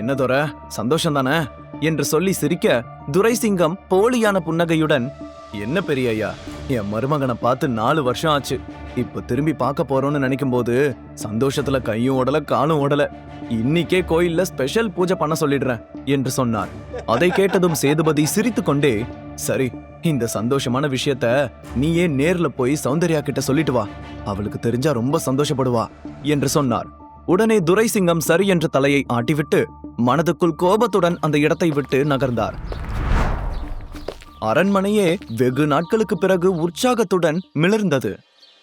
என்ன துர? சந்தோஷம் தானே என்று சொல்லி சிரிக்க துரைசிங்கம் போலியான புன்னகையுடன் என்ன பெரிய ஐயா என் மருமகனை பார்த்து நாலு வருஷம் ஆச்சு. இப்ப திரும்பி பார்க்க போறோம்னு நினைக்கும் போது சந்தோஷத்துல கையும் ஓடல காலும் ஓடல. இன்னைக்கே கோயில்ல ஸ்பெஷல் பூஜை பண்ண சொல்லிடுறேன் என்று சொன்னார். அதை கேட்டதும் சேதுபதி சிரித்து கொண்டே சரி இந்த சந்தோஷமான விஷயத்த நீயே நேர்ல போய் சௌந்தர்யா கிட்ட சொல்லிட்டு வா. அவளுக்கு தெரிஞ்சா ரொம்ப சந்தோஷப்படுவா என்று சொன்னார். உடனே துரைசிங்கம் சரி என்ற தலையை ஆட்டிவிட்டு மனதுக்குள் கோபத்துடன் அந்த இடத்தை விட்டு நகர்ந்தார். அரண்மனையே வெகு நாட்களுக்கு பிறகு உற்சாகத்துடன் மிளர்ந்தது.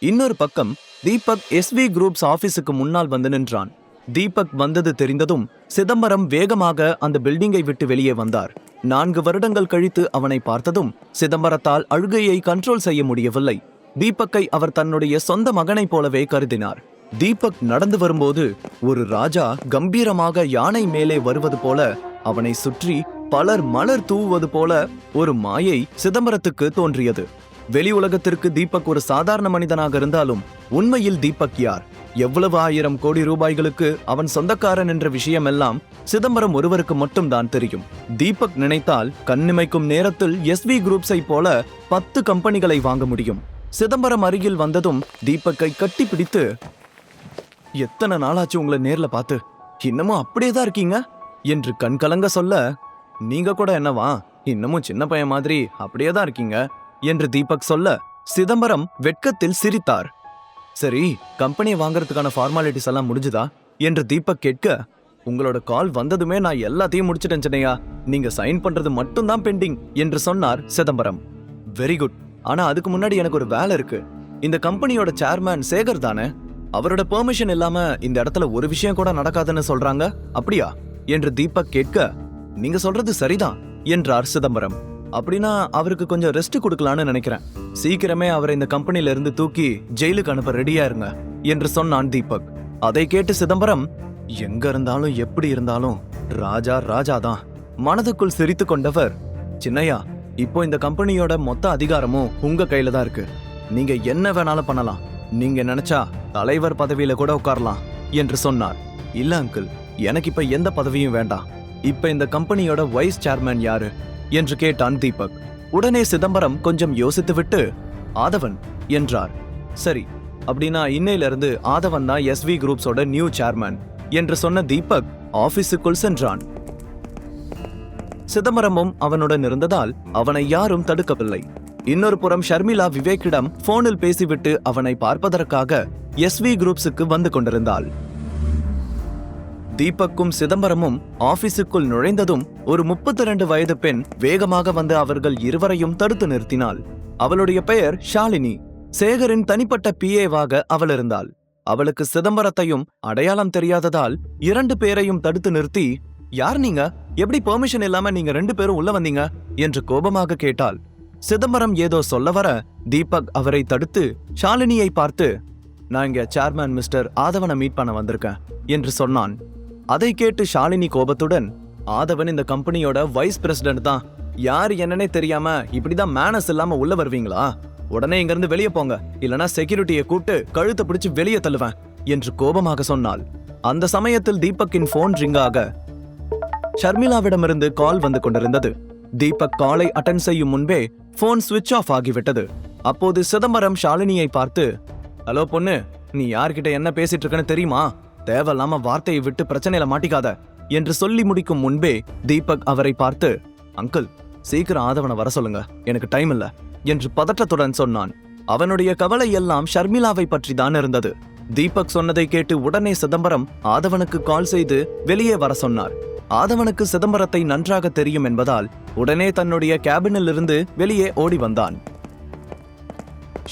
இன்னொரு பக்கம் தீபக் எஸ்வி குரூப்ஸ் ஆபீஸுக்கு முன்னால் வந்து நின்றான். தீபக் வந்தது தெரிந்ததும் சிதம்பரம் வேகமாக அந்த பில்டிங்கை விட்டு வெளியே வந்தார். நான்கு வருடங்கள் கழித்து அவனை பார்த்ததும் சிதம்பரத்தால் அழுகையை கண்ட்ரோல் செய்ய முடியவில்லை. தீபக்கை அவர் தன்னுடைய சொந்த மகனைப் போலவே கருதினார். தீபக் நடந்து வரும்போது ஒரு ராஜா கம்பீரமாக யானை மேலே வருவது போல அவனை சுற்றி பலர் மலர் தூவுவது போல ஒரு மாயை சிதம்பரத்துக்கு தோன்றியது. வெளி உலகத்திற்கு தீபக் ஒரு சாதாரண மனிதனாக இருந்தாலும் உண்மையில் தீபக் யார்? எவ்வளவு ஆயிரம் கோடி ரூபாய்களுக்கு அவன் சொந்தக்காரன் என்ற விஷயமெல்லாம் சிதம்பரம் ஒருவருக்கு மட்டும்தான் தெரியும். தீபக் நினைத்தால் கண்ணிமைக்கும் நேரத்தில் எஸ்வி குரூப்ஸை போல பத்து கம்பெனிகளை வாங்க முடியும். சிதம்பரம் அருகில் வந்ததும் தீபக்கை கட்டிப்பிடித்து எத்தனை நாளாச்சு உங்களை நேர்ல பார்த்து? இன்னமும் அப்படியே தான் இருக்கீங்க? என்று கண் கலங்க சொல்ல நீங்க கூட என்னவா? இன்னமும் சின்ன பையன் மாதிரி அப்படியே தான் இருக்கீங்க? என்று தீபக் சொல்ல சிதம்பரம் வெட்கத்தில் சிரித்தார். சரி கம்பெனியை வாங்குறதுக்கான ஃபார்மாலிட்டிஸ் எல்லாம் முடிஞ்சுதா? என்று தீபக் கேட்க உங்களோட கால் வந்ததுமே நான் எல்லாத்தையும் முடிச்சிட்டேன் சென்னையா. நீங்க சைன் பண்றது மட்டும்தான் பெண்டிங் என்று சொன்னார் சிதம்பரம். வெரி குட் ஆனா அதுக்கு முன்னாடி எனக்கு ஒரு வேலை இருக்கு. இந்த கம்பெனியோட சேர்மேன் சேகர் தானே? அவரோட பெர்மிஷன் இல்லாம இந்த இடத்துல ஒரு விஷயம் கூட நடக்காதுன்னு சொல்றாங்க? அப்படியா? என்று தீபக் கேட்க நீங்க சொல்றது சரிதான் என்றார் சிதம்பரம். அப்படின்னா அவருக்கு கொஞ்சம் ரெஸ்ட் கொடுக்கலான்னு நினைக்கிறேன். சீக்கிரமே அவரை இந்த கம்பெனில இருந்து தூக்கி ஜெயிலுக்கு அனுப்ப ரெடியா இருங்க என்று சொன்னான் தீபக். அதை கேட்டு சிதம்பரம் எங்க இருந்தாலும் எப்படி இருந்தாலும் ராஜா ராஜா தான் மனதுக்குள் சிரித்து கொண்டவர் சின்னையா இப்போ இந்த கம்பெனியோட மொத்த அதிகாரமும் உங்க கையில தான் இருக்கு. நீங்க என்ன வேணாலும் பண்ணலாம். நீங்க நினைச்சா தலைவர் பதவியில கூட உட்காரலாம் என்று சொன்னார். இல்ல அங்கிள் எனக்கு இப்ப எந்த பதவியும் வேண்டாம். இப்ப இந்த கம்பெனியோட வைஸ் சேர்மேன் யாரு? என்று கேட்டான் தீபக். உடனே சிதம்பரம் கொஞ்சம் யோசித்துவிட்டு ஆதவன் என்றார். சரி அப்படின்னா இன்னையில இருந்து ஆதவன் தான் எஸ்வி குரூப்ஸோட நியூ சேர்மேன் என்று சொன்ன தீபக் ஆபீஸுக்குள் சென்றான். சிதம்பரமும் அவனுடன் இருந்ததால் அவனை யாரும் தடுக்கவில்லை. இன்னொரு புறம் ஷர்மிளா விவேக்கிடம் போனில் பேசிவிட்டு அவனை பார்ப்பதற்காக எஸ்வி குரூப்ஸுக்கு வந்து கொண்டிருந்தாள். தீபக்கும் சிதம்பரமும் ஆபீஸுக்குள் நுழைந்ததும் ஒரு முப்பத்தி ரெண்டு வயது பெண் வேகமாக வந்து அவர்கள் இருவரையும் தடுத்து நிறுத்தினாள். அவளுடைய பெயர் ஷாலினி. சேகரின் தனிப்பட்ட பிஏவாக அவள் இருந்தாள். அவளுக்கு சிதம்பரத்தையும் அடையாளம் தெரியாததால் இரண்டு பேரையும் தடுத்து நிறுத்தி யார் நீங்க? எப்படி பெர்மிஷன் இல்லாம நீங்க ரெண்டு பேரும் உள்ள வந்தீங்க? என்று கோபமாக கேட்டாள். சிதம்பரம் ஏதோ சொல்ல வர தீபக் அவரை தடுத்து ஷாலினியை பார்த்து நான் இங்க சேர்மேன் மிஸ்டர் ஆதவனை மீட் பண்ண வந்திருக்கேன் என்று சொன்னான். அதை கேட்டு ஷாலினி கோபத்துடன் ஆதவன் இந்த கம்பெனியோட வைஸ் பிரசிடென்ட் தான். யார் என்னன்னே தெரியாம இப்படிதான் மேனஸ் இல்லாம உள்ள வருவீங்களா? உடனே இங்கிருந்து வெளியே போங்க. இல்லனா செக்யூரிட்டியை கூப்பிட்டு கழுத்தை பிடிச்சு வெளியே தள்ளுவேன் என்று கோபமாக சொன்னாள். அந்த சமயத்தில் தீபக்கின் போன் ரிங்காக ஆக ஷர்மிளாவிடமிருந்து கால் வந்து கொண்டிருந்தது. தீபக் காலை அட்டன் செய்யும் முன்பே போன் சுவிட்ச் ஆஃப் ஆகிவிட்டது. அப்போது சிதம்பரம் ஷாலினியை பார்த்து ஹலோ பொண்ணு நீ யார்கிட்ட என்ன பேசிட்டு இருக்கன்னு தெரியுமா? தேவையில்லாம வார்த்தையை விட்டு பிரச்சனையில மாட்டிக்காத என்று சொல்லி முடிக்கும் முன்பே தீபக் அவரை பார்த்து அங்கிள் சீக்கிரம் ஆதவனை வர சொல்லுங்க. எனக்கு டைம் இல்ல என்று பதற்றத்துடன் சொன்னான். அவனுடைய கவலை எல்லாம் ஷர்மிளாவை பற்றி தான் இருந்தது. தீபக் சொன்னதை கேட்டு உடனே சிதம்பரம் ஆதவனுக்கு கால் செய்து வெளியே வர சொன்னார். ஆதவனுக்கு சிதம்பரத்தை நன்றாக தெரியும் என்பதால் உடனே தன்னுடைய கேபினில் இருந்து வெளியே ஓடி வந்தான்.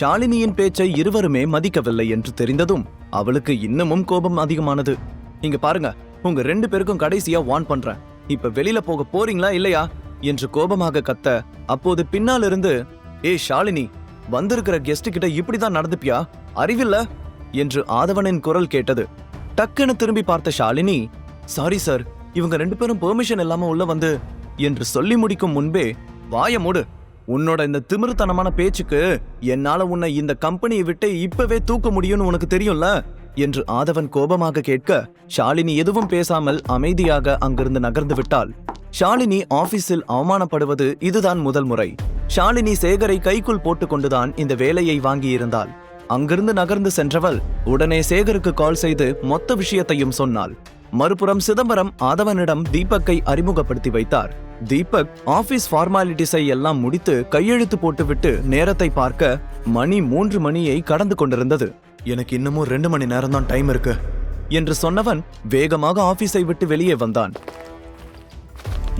ஷாலினியின் பேச்சை இருவருமே மதிக்கவில்லை என்று தெரிந்ததும் அவளுக்கு இன்னமும் கோபம் அதிகமானது. இங்க பாருங்க உங்க ரெண்டு பேருக்கும் கடைசியா வான் பண்றேன். இப்ப வெளியில போக போறீங்களா இல்லையா? என்று கோபமாக கத்த அப்போது பின்னால் இருந்து ஏய் ஷாலினி வந்திருக்கிற கெஸ்ட் கிட்ட இப்படிதான் நடந்துப்பியா? அறிவில்ல? என்று ஆதவனின் குரல் கேட்டது. டக்குன்னு திரும்பி பார்த்த ஷாலினி சாரி சார் இவங்க ரெண்டு பேரும் பெர்மிஷன் இல்லாம உள்ள வந்து என்று சொல்லி முடிக்கும் முன்பே வாய மூடு. உன்னோட இந்த திமிருத்தனமான பேச்சுக்கு என்னால உன்னை இந்த கம்பெனியை விட்டு இப்பவே தூக்க முடியும்னு உனக்கு தெரியும்ல? என்று ஆதவன் கோபமாக கேட்க ஷாலினி எதுவும் பேசாமல் அமைதியாக அங்கிருந்து நகர்ந்து விட்டாள். ஷாலினி ஆபீஸில் அவமானப்படுவது இதுதான் முதல் முறை. ஷாலினி சேகரை கைக்குள் போட்டுக்கொண்டுதான் இந்த வேலையை வாங்கியிருந்தாள். அங்கிருந்து நகர்ந்து சென்றவள் உடனே சேகருக்கு கால் செய்து மொத்த விஷயத்தையும் சொன்னாள். மறுபுறம் சிதம்பரம் ஆதவனிடம் தீபக்கை அறிமுகப்படுத்தி வைத்தார். தீபக் ஆபீஸ் ஃபார்மாலிட்டிஸை எல்லாம் முடித்து கையெழுத்து போட்டுவிட்டு நேரத்தை பார்க்க மணி மூன்று மணியை கடந்து கொண்டிருந்தது. எனக்கு இன்னமும் ரெண்டு மணி நேரம் தான் டைம் இருக்கு. என்று சொன்னவன் வேகமாக ஆபீஸை விட்டு வெளியே வந்தான்.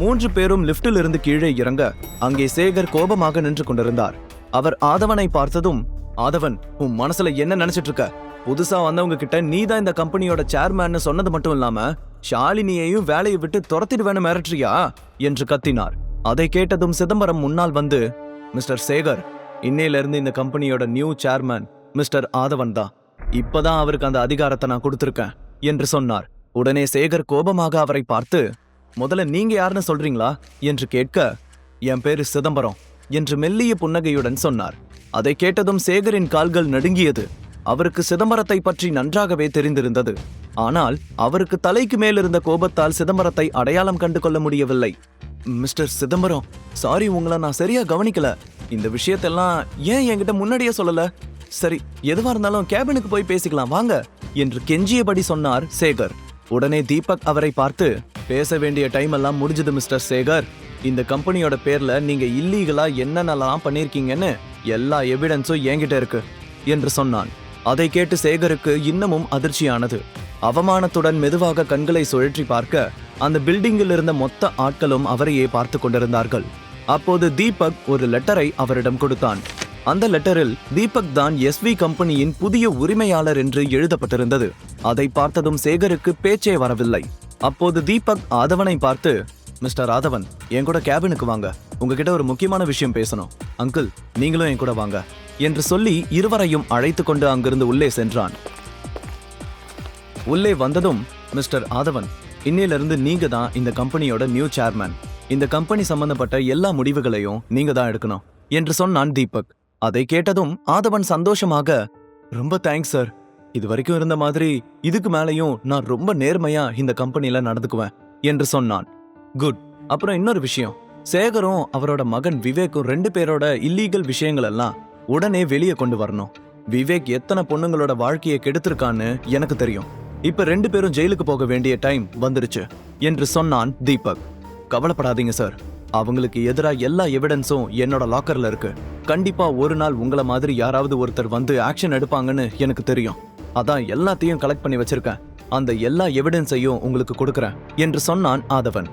மூன்று பேரும் லிப்டில் இருந்து கீழே இறங்க அங்கே சேகர் கோபமாக நின்று கொண்டிருந்தார். அவர் ஆதவனை பார்த்ததும் ஆதவன் உன் மனசுல என்ன நினைச்சிட்டு இருக்க புதுசா வந்தவங்க கிட்ட நீ தான் இந்த கம்பெனியோட சேர்மேன்னு சொன்னது மட்டும் இல்லாம ஷாலினியையும் வேலையை விட்டு துரத்திடுவேன்னு மிரட்டுறியா? என்று கத்தினார். அதை கேட்டதும் சிதம்பரம் முன்னால் வந்து மிஸ்டர் சேகர் இன்னையில இருந்து இந்த கம்பெனியோட நியூ சேர்மேன் மிஸ்டர் ஆதவன் தான். இப்பதான் அவருக்கு அந்த அதிகாரத்தை நான் கொடுத்திருக்கேன் என்று சொன்னார். உடனே சேகர் கோபமாக அவரை பார்த்து முதல்ல நீங்க யாருன்னு சொல்றீங்களா? என்று கேட்க என் பேரு சிதம்பரம் என்று மெல்லிய புன்னகையுடன் சொன்னார். அதை கேட்டதும் சேகரின் கால்கள் நடுங்கியது. அவருக்கு சிதம்பரத்தை பற்றி நன்றாகவே தெரிந்திருந்தது. ஆனால் அவருக்கு தலைக்கு மேல் இருந்த கோபத்தால் சிதம்பரத்தை அடையாளம் கண்டு கொள்ள முடியவில்லை. மிஸ்டர் சிதம்பரம் சாரி உங்களை நான் சரியா கவனிக்கல. இந்த விஷயத்தெல்லாம் ஏன் என்கிட்ட முன்னாடியே சொல்லல? சரி எதுவா இருந்தாலும் கேபினுக்கு போய் பேசிக்கலாம் வாங்க என்று கெஞ்சியபடி சொன்னார் சேகர். உடனே தீபக் அவரை பார்த்து பேச வேண்டிய டைம் எல்லாம் முடிஞ்சது மிஸ்டர் சேகர். இந்த கம்பெனியோட பேர்ல நீங்க இல்லீகலா என்னென்னலாம் பண்ணிருக்கீங்கன்னு எல்லா எவிடன்ஸும் என்கிட்ட இருக்கு என்று சொன்னான். அதை கேட்டு சேகருக்கு இன்னமும் அதிர்ச்சியானது. அவமானத்துடன் மெதுவாக கண்களை சுழற்றி பார்க்க அந்த பில்டிங்கில் இருந்த மொத்த ஆட்களும் அவரையே பார்த்து கொண்டிருந்தார்கள். அப்போது தீபக் ஒரு லெட்டரை அவரிடம் கொடுத்தான். அந்த லெட்டரில் தீபக் தான் எஸ்வி கம்பெனியின் புதிய உரிமையாளர் என்று எழுதப்பட்டிருந்தது. அதை பார்த்ததும் சேகருக்கு பேச்சே வரவில்லை. அப்போது தீபக் ஆதவனை பார்த்து மிஸ்டர் ஆதவன் என் கூட கேபினுக்கு வாங்க. உங்ககிட்ட ஒரு முக்கியமான விஷயம் பேசணும். அங்கிள் நீங்களும் என் கூட வாங்க. என்று சொல்லி இருவரையும் அழைத்து கொண்டு அங்கிருந்து உள்ளே சென்றான். உள்ளே வந்ததும் மிஸ்டர் ஆதவன் இன்னிலிருந்து நீங்க தான் இந்த கம்பெனியோட நியூ சேர்மேன். இந்த கம்பெனி சம்பந்தப்பட்ட எல்லா முடிவுகளையும் நீங்க தான் எடுக்கணும் என்று சொன்னான் தீபக். அதை கேட்டதும் ஆதவன் சந்தோஷமாக ரொம்ப தேங்க்ஸ் சார் இது வரைக்கும் இருந்த மாதிரி இதுக்கு மேலையும் நான் ரொம்ப நேர்மையா இந்த கம்பெனில நடந்துக்குவேன் என்று சொன்னான். குட் அப்புறம் இன்னொரு விஷயம். சேகரும் அவரோட மகன் விவேக்கும் ரெண்டு பேரோட இல்லீகல் விஷயங்கள் எல்லாம் உடனே வெளியே கொண்டு வரணும். விவேக் எத்தனை பொண்ணுங்களோட வாழ்க்கையை கெடுத்திருக்கான்னு எனக்கு தெரியும். இப்ப ரெண்டு பேரும் ஜெயிலுக்கு போக வேண்டிய டைம் வந்துருச்சு என்று சொன்னான் தீபக். கவலைப்படாதீங்க சார். அவங்களுக்கு எதிராக எல்லா எவிடன்ஸும் என்னோட லாக்கர்ல இருக்கு. கண்டிப்பா ஒரு நாள் உங்களை மாதிரி யாராவது ஒருத்தர் வந்து ஆக்ஷன் எடுப்பாங்கன்னு எனக்கு தெரியும். அதான் எல்லாத்தையும் கலெக்ட் பண்ணி வச்சிருக்கேன். அந்த எல்லா எவிடன்ஸையும் உங்களுக்கு கொடுக்குறேன் என்று சொன்னான் ஆதவன்.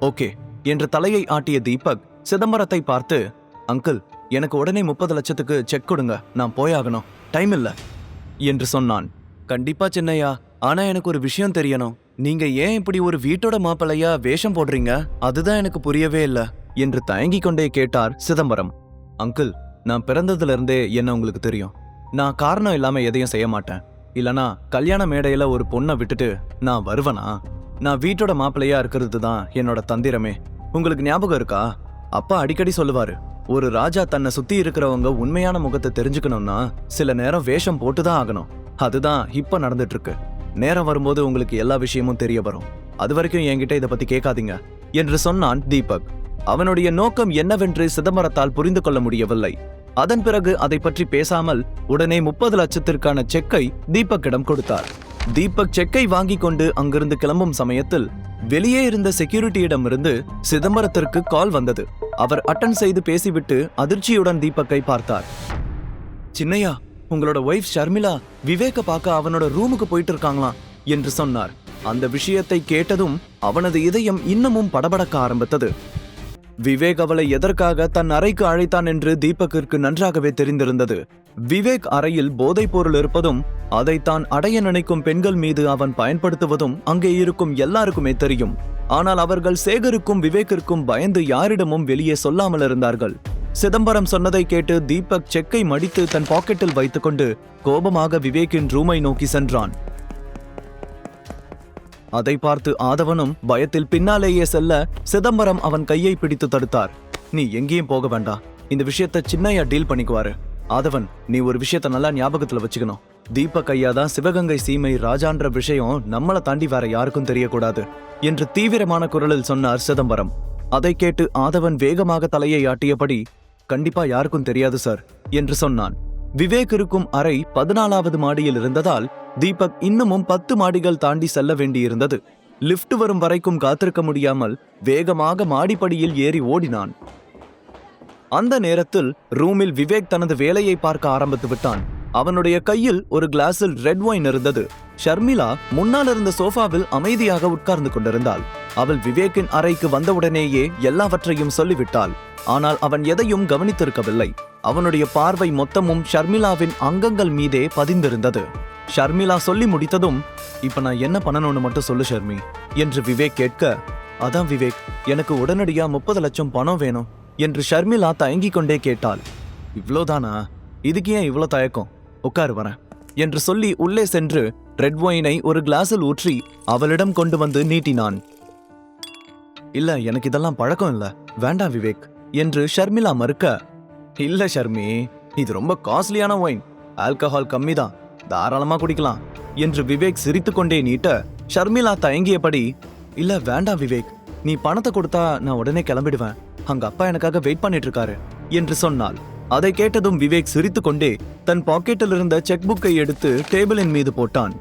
ஓகே என்று தலையை ஆட்டிய தீபக் சிதம்பரத்தை பார்த்து அங்கிள் எனக்கு உடனே முப்பது லட்சத்துக்கு செக் கொடுங்க. நான் போயாகணும் டைம் இல்ல. என்று சொன்னான். கண்டிப்பா சின்னையா. ஆனா எனக்கு ஒரு விஷயம் தெரியணும். நீங்க ஏன் இப்படி ஒரு வீட்டோட மாப்பிள்ளையா வேஷம் போடுறீங்க? அதுதான் எனக்கு புரியவே இல்லை. என்று தயங்கிக் கொண்டே கேட்டார் சிதம்பரம். அங்கிள் நான் பிறந்ததுல இருந்தே என்ன உங்களுக்கு தெரியும்? நான் காரணம் இல்லாம எதையும் செய்ய மாட்டேன். இல்லனா கல்யாண மேடையில ஒரு பொண்ணை விட்டுட்டு நான் வருவனா? நான் வீட்டோட மாப்பிள்ளையா இருக்கிறது தான் என்னோட தந்திரமே. உங்களுக்கு ஞாபகம் இருக்கா? அப்பா அடிக்கடி சொல்லுவாரு ஒரு ராஜா தன்னை சுத்தி இருக்கிறவங்க உண்மையான முகத்தை தெரிஞ்சுக்கணும்னா சில நேரம் வேஷம் போட்டுதான் ஆகணும். அதுதான் இப்ப நடந்துட்டு இருக்கு நேரம் வரும்போது உங்களுக்கு எல்லா விஷயமும் தெரிய வரும். அது வரைக்கும் என்கிட்ட இதை பத்தி கேட்காதீங்க என்று சொன்னான் தீபக். அவனுடைய நோக்கம் என்னவென்று சிதம்பரத்தால் புரிந்து கொள்ள முடியவில்லை. அதன் பிறகு அதை பற்றி பேசாமல் உடனே முப்பது லட்சத்திற்கான செக்கை தீபக்கிடம் கொடுத்தார். தீபக் செக்கை வாங்கி கொண்டு அங்கிருந்து கிளம்பும் சமயத்தில் வெளியே இருந்த செக்யூரிட்டியிடமிருந்து சிதம்பரத்திற்கு கால் வந்தது. அவர் அட்டன் செய்து பேசிவிட்டு அதிர்ச்சியுடன் தீபக்கை பார்த்தார். சின்னையா உங்களோட ஒய்ஃப் ஷர்மிளா விவேக்க பார்க்க அவனோட ரூமுக்கு போயிட்டு இருக்காங்களாம் என்று சொன்னார். அந்த விஷயத்தை கேட்டதும் அவனது இதயம் இன்னமும் படபடக்க ஆரம்பித்தது. விவேக் அவளை எதற்காக தன் அறைக்கு அழைத்தான் என்று தீபக்கிற்கு நன்றாகவே தெரிந்திருந்தது. விவேக் அறையில் போதைப் பொருள் இருப்பதும் அதை தான் அடைய நினைக்கும் பெண்கள் மீது அவன் பயன்படுத்துவதும் அங்கே இருக்கும் எல்லாருக்குமே தெரியும். ஆனால் அவர்கள் சேகருக்கும் விவேக்கிற்கும் பயந்து யாரிடமும் வெளியே சொல்லாமல் இருந்தார்கள். சிதம்பரம் சொன்னதை கேட்டு தீபக் செக்கை மடித்து தன் பாக்கெட்டில் வைத்துக்கொண்டு கோபமாக விவேக்கின் ரூமை நோக்கி சென்றான். அதை பார்த்து ஆதவனும் பயத்தில் பின்னாலேயே செல்ல சிதம்பரம் அவன் கையை பிடித்து தடுத்தார். நீ எங்கேயும் போக வேண்டாம் இந்த விஷயத்த சின்னையா டீல் பண்ணிக்குவாரு. ஆதவன் நீ ஒரு விஷயத்த நல்லா ஞாபகத்துல வச்சுக்கணும். தீபக் ஐயா தான் சிவகங்கை சீமை ராஜான்ற விஷயம் நம்மளை தாண்டி வேற யாருக்கும் தெரியக்கூடாது என்று தீவிரமான குரலில் சொன்னார் சிதம்பரம். அதை கேட்டு ஆதவன் வேகமாக தலையை ஆட்டியபடி கண்டிப்பா யாருக்கும் தெரியாது சார் என்று சொன்னான். விவேக் இருக்கும் அறை பதினாலாவது மாடியில் இருந்ததால் தீபக் இன்னமும் பத்து மாடிகள் தாண்டி செல்ல வேண்டியிருந்தது. லிஃப்ட் வரும் வரைக்கும் காத்திருக்க முடியாமல் வேகமாக மாடிப்படியில் ஏறி ஓடினான். அந்த நேரத்தில் ரூமில் விவேக் தனது வேலையை பார்க்க ஆரம்பித்து விட்டான். அவனுடைய கையில் ஒரு கிளாஸில் ரெட் ஒயின் இருந்தது. ஷர்மிளா முன்னால் இருந்த சோஃபாவில் அமைதியாக உட்கார்ந்து கொண்டிருந்தாள். அவள் விவேக்கின் அறைக்கு வந்தவுடனேயே எல்லாவற்றையும் சொல்லிவிட்டாள். ஆனால் அவன் எதையும் கவனித்திருக்கவில்லை. அவனுடைய பார்வை மொத்தமும் ஷர்மிளாவின் அங்கங்கள் மீதே பதிந்திருந்தது. ஷர்மிளா சொல்லி முடித்ததும் இப்போ நான் என்ன பண்ணணும்னு மட்டும் சொல்லு ஷர்மி என்று விவேக் கேட்க அதான் விவேக் எனக்கு உடனடியாக முப்பது லட்சம் பணம் வேணும் என்று ஷர்மிளா தயங்கிக் கொண்டே கேட்டாள். இவ்வளோதானா இதுக்கு ஏன் இவ்வளோ தயக்கம்? உட்காரு வரேன் என்று சொல்லி உள்ளே சென்று ரெட் ஒயினை ஒரு கிளாஸில் ஊற்றி அவளிடம் கொண்டு வந்து நீட்டினான். இல்ல எனக்கு இதெல்லாம் பழக்கம் இல்ல வேண்டாம் விவேக் என்று ஷர்மிளா மறுக்க இல்ல ஷர்மி இது ரொம்ப காஸ்ட்லியான ஒயின் ஆல்கஹால் கம்மி தான் தாராளமா குடிக்கலாம் என்று விவேக் சிரித்துக்கொண்டே நீட்ட ஷர்மிளா தயங்கியபடி இல்ல வேண்டாம் விவேக். நீ பணத்தை கொடுத்தா நான் உடனே கிளம்பிடுவேன். அங்க அப்பா எனக்காக வெயிட் பண்ணிட்டு இருக்காரு என்று சொன்னாள். அதை கேட்டதும் விவேக் சிரித்துக்கொண்டே தன் பாக்கெட்டில் இருந்த செக் புக்கை எடுத்து டேபிளின் மீது போட்டான்.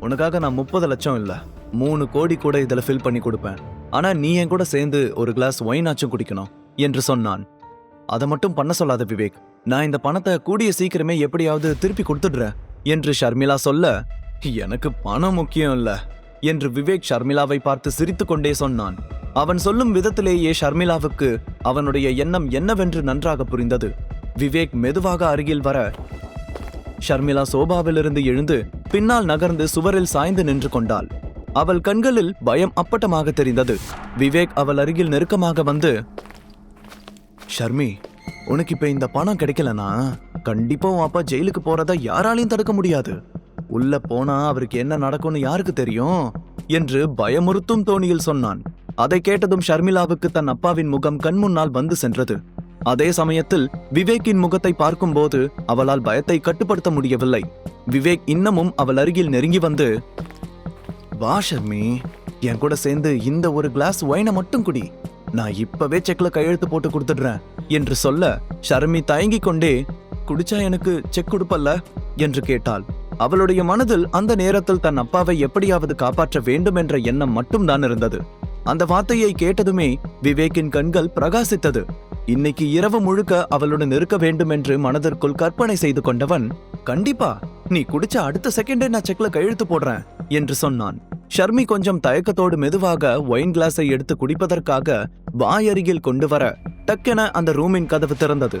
உனக்காக நான் முப்பது லட்சம் இல்ல மூணு கோடி கூட இதுல ஃபில் பண்ணி கொடுப்பேன். ஆனா நீ என் கூட சேர்ந்து ஒரு கிளாஸ் ஒயின் ஆச்சும் குடிக்கணும் என்று சொன்னான். அதை மட்டும் பண்ண சொல்லாத விவேக். நான் இந்த பணத்தை கூடிய சீக்கிரமே எப்படியாவது திருப்பி கொடுத்துடுறேன். என்று ஷர்மிளா சொல்ல எனக்கு பணம் முக்கியம் இல்ல என்று விவேக் ஷர்மிளாவை பார்த்து சிரித்துக்கொண்டே சொன்னான். அவன் சொல்லும் விதத்திலேயே ஷர்மிளாவுக்கு அவனுடைய எண்ணம் என்னவென்று நன்றாக புரிந்தது. விவேக் மெதுவாக அருகில் வர ஷர்மிளா சோபாவிலிருந்து எழுந்து பின்னால் நகர்ந்து சுவரில் சாய்ந்து நின்று கொண்டாள். அவள் கண்களில் பயம் அப்பட்டமாக தெரிந்தது. விவேக் அவள் அருகில் நெருக்கமாக வந்து ஷர்மி உனக்கு இப்ப இந்த பணம் கிடைக்கலனா? கண்டிப்பா உன் அப்பா ஜெயிலுக்கு போறத யாராலையும் தடுக்க முடியாது. உள்ள போனா அவருக்கு என்ன நடக்கும்னு யாருக்கு தெரியும்? என்று பயமுறுத்தும் தோணியில் சொன்னான். அதை கேட்டதும் ஷர்மிளாவுக்கு தன் அப்பாவின் முகம் கண் முன்னால் வந்து சென்றது. அதே சமயத்தில் விவேக்கின் முகத்தை பார்க்கும்போது அவளால் பயத்தை கட்டுப்படுத்த முடியவில்லை. விவேக் இன்னமும் அவள் அருகில் நெருங்கி வந்து வா ஷர்மி என் கூட சேர்ந்து இந்த ஒரு கிளாஸ் ஒயினை மட்டும் குடி. நான் இப்பவே செக்ல கையெழுத்து போட்டு கொடுத்துடுறேன் என்று சொல்ல ஷர்மி தயங்கிக் கொண்டே குடிச்சா எனக்கு செக் கொடுப்பல்ல? என்று கேட்டாள். அவளுடைய மனதில் அந்த நேரத்தில் தன் அப்பாவை எப்படியாவது காப்பாற்ற வேண்டும் என்ற எண்ணம் மட்டும்தான் இருந்தது. அந்த வார்த்தையை கேட்டதுமே விவேக்கின் கண்கள் பிரகாசித்தது. இன்னைக்கு இரவு முழுக்க அவளுடன் இருக்க வேண்டும் என்று மனதிற்குள் கற்பனை செய்து கொண்டவன் கண்டிப்பா நீ குடிச்ச அடுத்த செகண்டே நான் செக்ல கையெழுத்து போடுறேன் என்று சொன்னான். ஷர்மி கொஞ்சம் தயக்கத்தோடு மெதுவாக ஒயின் கிளாஸை எடுத்து குடிப்பதற்காக வாய் அருகில் கொண்டு வர டக்கென அந்த ரூமின் கதவு திறந்தது.